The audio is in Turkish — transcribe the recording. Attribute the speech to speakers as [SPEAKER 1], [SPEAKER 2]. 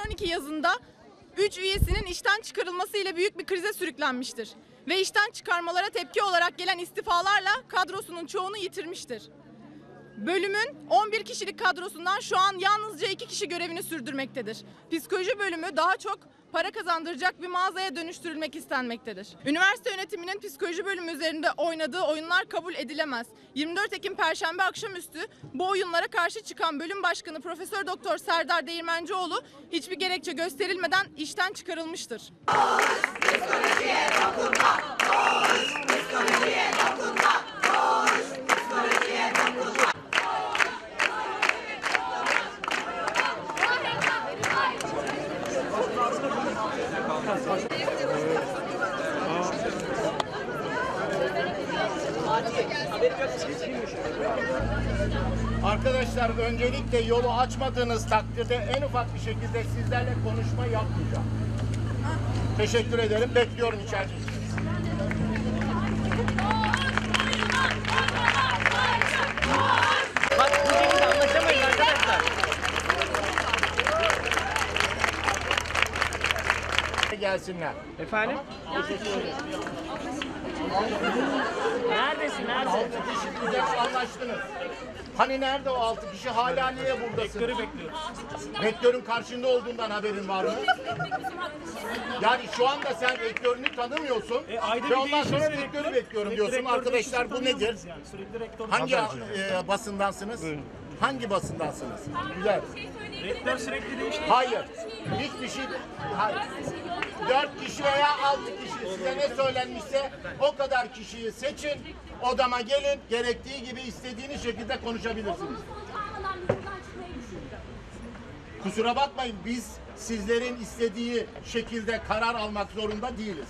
[SPEAKER 1] 2012 yazında 3 üyesinin işten çıkarılması ile büyük bir krize sürüklenmiştir. Ve işten çıkarmalara tepki olarak gelen istifalarla kadrosunun çoğunu yitirmiştir. Bölümün 11 kişilik kadrosundan şu an yalnızca 2 kişi görevini sürdürmektedir. Psikoloji bölümü daha çok para kazandıracak bir mağazaya dönüştürülmek istenmektedir. Üniversite yönetiminin psikoloji bölümü üzerinde oynadığı oyunlar kabul edilemez. 24 Ekim Perşembe akşamüstü bu oyunlara karşı çıkan bölüm başkanı Profesör Doktor Serdar Değirmencioğlu hiçbir gerekçe gösterilmeden işten çıkarılmıştır.
[SPEAKER 2] Arkadaşlar öncelikle yolu açmadığınız takdirde en ufak bir şekilde sizlerle konuşma yapmayacağım. Teşekkür ederim. Bekliyorum içeride. Gelsinler.
[SPEAKER 3] Efendim? Neredesin? Nerede?
[SPEAKER 2] Altı kişi güzel anlaştınız. Hani nerede o altı kişi? Hala niye buradasın?
[SPEAKER 3] Rektörü bekliyoruz.
[SPEAKER 2] Rektörün karşında olduğundan haberin var mı? Yani şu anda sen rektörünü tanımıyorsun
[SPEAKER 3] E, ayda
[SPEAKER 2] ve ondan sonra
[SPEAKER 3] rektör.
[SPEAKER 2] rektörü bekliyorum
[SPEAKER 3] Sürekli
[SPEAKER 2] diyorsun.
[SPEAKER 3] rektör
[SPEAKER 2] Arkadaşlar bu nedir?
[SPEAKER 3] tanıyamaz Yani. Sürekli rektör.
[SPEAKER 2] Hangi e, basındansınız? Hangi basındansınız? Güzel.
[SPEAKER 3] Rektör sürekli değişti.
[SPEAKER 2] Hayır. Hiçbir şey hayır. Dört kişi veya altı kişi size ne söylenmişse o kadar kişiyi seçin. Odama gelin. Gerektiği gibi istediğiniz şekilde konuşabilirsiniz. Kusura bakmayın biz sizlerin istediği şekilde karar almak zorunda değiliz.